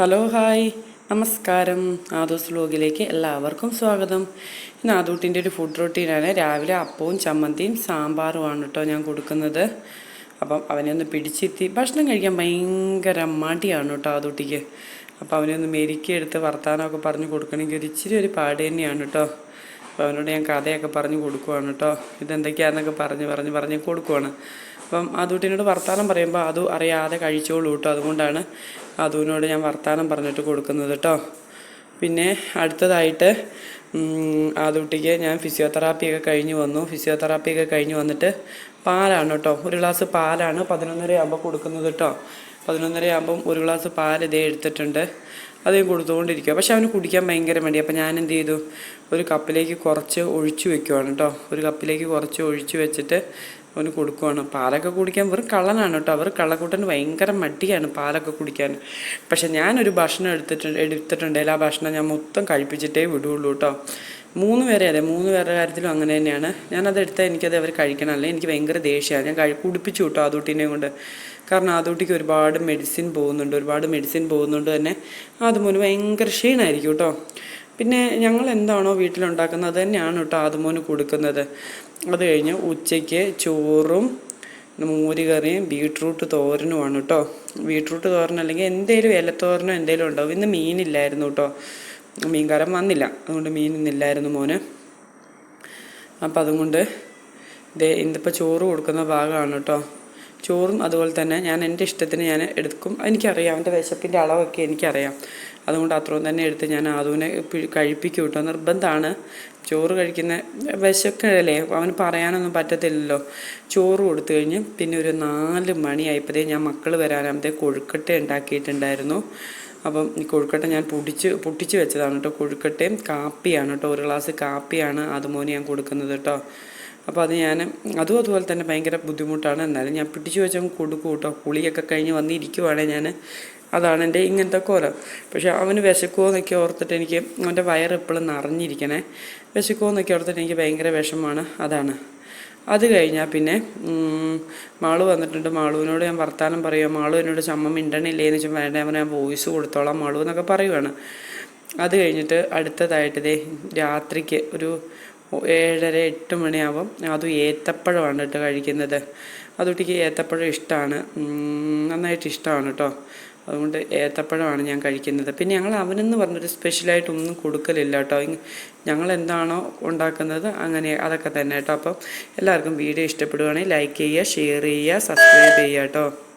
Hello hi. നമസ്കാരം. ആദോസ് വ്ലോഗിലേക്ക് എല്ലാവർക്കും സ്വാഗതം. ഇന്ന് ആദൂട്ടിന്റെ ഒരു ഫുഡ് റൊട്ടീനാണ് രാവിലെ അപ്പവും ചമ്മന്തിയും സാമ്പാറുമാണ് കേട്ടോ ഞാൻ കൊടുക്കുന്നത്. അപ്പം അവനെ ഒന്ന് പിടിച്ചെത്തി ഭക്ഷണം കഴിക്കാൻ ഭയങ്കര മടിയാണ് കേട്ടോ ആദൂട്ടിക്ക് അപ്പം അവനെ ഒന്ന് മെരുക്കിയെടുത്ത് വർത്താനമൊക്കെ പറഞ്ഞു കൊടുക്കണമെങ്കിൽ ഒരു ഇച്ചിരി ഒരു പാട് തന്നെയാണ് കേട്ടോ അപ്പോൾ അവനോട് ഞാൻ കഥയൊക്കെ പറഞ്ഞു കൊടുക്കുവാണ് കേട്ടോ. ഇതെന്തൊക്കെയാണെന്നൊക്കെ പറഞ്ഞ് പറഞ്ഞ് പറഞ്ഞ് കൊടുക്കുവാണ്. അപ്പം അതുട്ടിനോട് വർത്തമാനം പറയുമ്പോൾ അതു അറിയാതെ കഴിച്ചോളൂ കേട്ടോ. അതുകൊണ്ടാണ് അതുവിനോട് ഞാൻ വർത്തമാനം പറഞ്ഞിട്ട് കൊടുക്കുന്നത് കേട്ടോ. പിന്നെ അടുത്തതായിട്ട് അതുട്ടിക്ക് ഞാൻ ഫിസിയോതെറാപ്പിയൊക്കെ കഴിഞ്ഞ് വന്നു. ഫിസിയോതെറാപ്പിയൊക്കെ കഴിഞ്ഞ് വന്നിട്ട് പാലാണ് കേട്ടോ. ഒരു ഗ്ലാസ് പാലാണ് പതിനൊന്നര ആകുമ്പോൾ കൊടുക്കുന്നത് കേട്ടോ. പതിനൊന്നര ആകുമ്പം ഒരു ഗ്ലാസ് പാൽ ഇതേ എടുത്തിട്ടുണ്ട്. അതേ കൊടുത്തുകൊണ്ടിരിക്കുക പക്ഷെ അവന് കുടിക്കാൻ ഭയങ്കര മടി അപ്പം ഞാൻ എന്ത് ചെയ്തു? ഒരു കപ്പിലേക്ക് കുറച്ച് ഒഴിച്ചു വെക്കുവാണ് കേട്ടോ ഒരു കപ്പിലേക്ക് കുറച്ച് ഒഴിച്ചു വെച്ചിട്ട് അവന് കൊടുക്കുവാണ്. പാലൊക്കെ കുടിക്കാൻ വെറും കള്ളനാണ് കേട്ടോ അവർ കള്ളക്കൂട്ടന് ഭയങ്കര മടിയാണ് പാലൊക്കെ കുടിക്കാൻ. പക്ഷെ ഞാനൊരു ഭക്ഷണം എടുത്തിട്ടുണ്ട് എടുത്തിട്ടുണ്ടെങ്കിൽ ആ ഭക്ഷണം ഞാൻ മൊത്തം കഴിപ്പിച്ചിട്ടേ വിടുള്ളൂ കേട്ടോ മൂന്ന് പേരെ അതെ മൂന്ന് പേരുടെ കാര്യത്തിലും അങ്ങനെ തന്നെയാണ്. ഞാനത് എടുത്താൽ എനിക്കത് അവർ കഴിക്കണം. അല്ലേ എനിക്ക് ഭയങ്കര ദേഷ്യമാണ് ഞാൻ കഴി കുടിപ്പിച്ചു കേട്ടോ ആദൂട്ടിനെ കൊണ്ട്. കാരണം ആദൂട്ടിക്ക് ഒരുപാട് മെഡിസിൻ പോകുന്നുണ്ട്. ഒരുപാട് മെഡിസിൻ പോകുന്നുണ്ട് തന്നെ. ആദ്യമോന് ഭയങ്കര ക്ഷീണമായിരിക്കും കേട്ടോ. പിന്നെ ഞങ്ങൾ എന്താണോ വീട്ടിലുണ്ടാക്കുന്നത് അത് തന്നെയാണ് കേട്ടോ ആദ്യമോന് കൊടുക്കുന്നത്. അത് കഴിഞ്ഞ് ഉച്ചയ്ക്ക് ചോറും മോരുകറിയും ബീട്രൂട്ട് തോരനുമാണ് കേട്ടോ. ബീട്രൂട്ട് തോരൻ അല്ലെങ്കിൽ എന്തേലും ഇലത്തോരനോ എന്തേലും ഉണ്ടാവും. ഇന്ന് മീനില്ലായിരുന്നു കേട്ടോ. മീൻകാരൻ വന്നില്ല. അതുകൊണ്ട് മീൻ ഇന്നില്ലായിരുന്നു മോന്. അപ്പം അതുകൊണ്ട് ദേ ഇന്നിപ്പോൾ ചോറ് കൊടുക്കുന്ന ഭാഗമാണ് കേട്ടോ. ചോറും അതുപോലെ തന്നെ ഞാൻ എന്റെ ഇഷ്ടത്തിന് ഞാൻ എടുക്കും. എനിക്കറിയാം അവന്റെ വിശപ്പിന്റെ അളവൊക്കെ എനിക്കറിയാം. അതുകൊണ്ട് അത്രയും തന്നെ എടുത്ത് ഞാൻ ആദുവിനെ കഴിപ്പിക്കും കേട്ടോ. നിർബന്ധമാണ് ചോറ് കഴിക്കുന്ന വിശക്കല്ലേ? അവന് പറയാനൊന്നും പറ്റത്തില്ലല്ലോ. ചോറ് കൊടുത്തു കഴിഞ്ഞ് പിന്നെ ഒരു നാല് മണിയായപ്പോഴത്തേ ഞാൻ മക്കൾ വരാനാകുമ്പോഴത്തേ കൊഴുക്കട്ട ഉണ്ടാക്കിയിട്ടുണ്ടായിരുന്നു. അപ്പം ഈ കൊഴുക്കട്ട ഞാൻ പൊടിച്ച് പൊട്ടിച്ച് വെച്ചതാണ് കേട്ടോ. കൊഴുക്കട്ടയും കാപ്പിയാണ് കേട്ടോ. ഒരു ഗ്ലാസ് കാപ്പിയാണ് അതുമോന് ഞാൻ കൊടുക്കുന്നത് കേട്ടോ. അപ്പോൾ അത് ഞാൻ അതും അതുപോലെ തന്നെ ഭയങ്കര ബുദ്ധിമുട്ടാണ്. എന്നാലും ഞാൻ പിടിച്ചു വെച്ചാൽ കൊടുക്കും കേട്ടോ. കുളിയൊക്കെ കഴിഞ്ഞ് വന്നിരിക്കുവാണെങ്കിൽ ഞാൻ. അതാണ് എന്റെ ഇങ്ങനത്തെ കോലം. പക്ഷേ അവന് വിശക്കുമോ എന്നൊക്കെ ഓർത്തിട്ട് എനിക്ക് അവന്റെ വയറ് എപ്പോഴും നിറഞ്ഞിരിക്കണേ. വിശക്കുമോ എന്നൊക്കെ ഓർത്തിട്ട് എനിക്ക് ഭയങ്കര വിഷമമാണ്. അതാണ്. അത് കഴിഞ്ഞാൽ പിന്നെ മാളു വന്നിട്ടുണ്ട്. മാളുവിനോട് ഞാൻ വർത്താനം പറയുക മാളു എന്നോട് ചമ്മ മിണ്ടണില്ലേ എന്ന് വെച്ചാൽ വേണ്ട അവനെ ഞാൻ വോയിസ് കൊടുത്തോളാം മാളു എന്നൊക്കെ പറയുവാണ്. അത് കഴിഞ്ഞിട്ട് അടുത്തതായിട്ട് ഇതേ രാത്രിക്ക് ഒരു ഏഴര എട്ട് മണിയാവും. അതും ഏത്തപ്പഴമാണ് കേട്ടോ കഴിക്കുന്നത്. അതുട്ടിക്ക് ഏത്തപ്പഴം ഇഷ്ടമാണ് നന്നായിട്ട് ഇഷ്ടമാണ് കേട്ടോ. അതുകൊണ്ട് ഏത്തപ്പഴമാണ് ഞാൻ കഴിക്കുന്നത്. പിന്നെ ഞങ്ങൾ അവനെന്ന് പറഞ്ഞൊരു സ്പെഷ്യലായിട്ടൊന്നും കൊടുക്കലില്ല കേട്ടോ. ഞങ്ങൾ എന്താണോ ഉണ്ടാക്കുന്നത് അങ്ങനെ അതൊക്കെ തന്നെ കേട്ടോ. അപ്പം എല്ലാവർക്കും വീഡിയോ ഇഷ്ടപ്പെടുകയാണെങ്കിൽ ലൈക്ക് ചെയ്യുക ഷെയർ ചെയ്യുക സബ്സ്ക്രൈബ് ചെയ്യുക കേട്ടോ.